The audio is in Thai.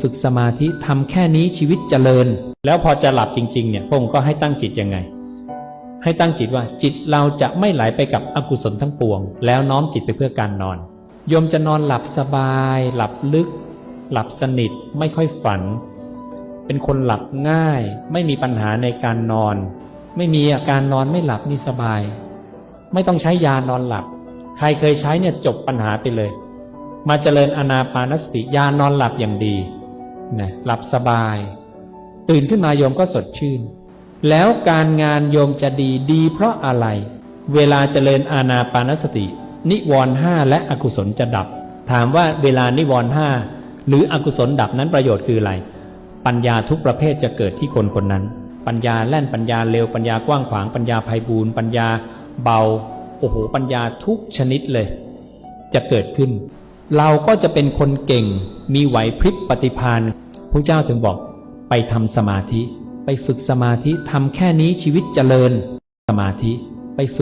ฝึกสมาธิทำแค่นี้ชีวิตเจริญ แล้วพอจะหลับจริงๆเนี่ยพระองค์ก็ให้ตั้งจิตยังไง ให้ตั้งจิตว่าจิตเราจะไม่ไหลไปกับอกุศลทั้งปวง แล้วน้อมจิตไปเพื่อการนอนโยมจะนอนหลับสบาย หลับลึก หลับสนิทไม่ค่อยฝัน เป็นคนหลับง่าย ไม่มีปัญหาในการนอน ไม่มีอาการนอนไม่หลับนี่สบาย ไม่ต้องใช้ยานอนหลับ ใครเคยใช้เนี่ยจบปัญหาไปเลย มาเจริญอนาปานสติยานอนหลับอย่างดี นะหลับสบาย ตื่นขึ้นมาโยมก็สดชื่น แล้วการงานโยมจะดีดีเพราะอะไร เวลาเจริญอานาปานสติ นิวรณ์ห้าและอกุศลจะดับ ถามว่าเวลานิวรณ์ห้าหรืออกุศลดับนั้นประโยชน์คืออะไร ปัญญาทุกประเภทจะเกิดที่คนคนนั้น ปัญญาแล่นปัญญาเร็วปัญญากว้างขวางปัญญาไพบูรณ์ปัญญาเบาโอ้โหปัญญาทุกชนิดเลย จะเกิดขึ้น เราก็จะเป็นคนเก่งมีไหวพริบปฏิภาณ พระเจ้าถึงบอกไปทำสมาธิ ไปฝึกสมาธิทำแค่นี้ชีวิตเจริญสมาธิไปฝึก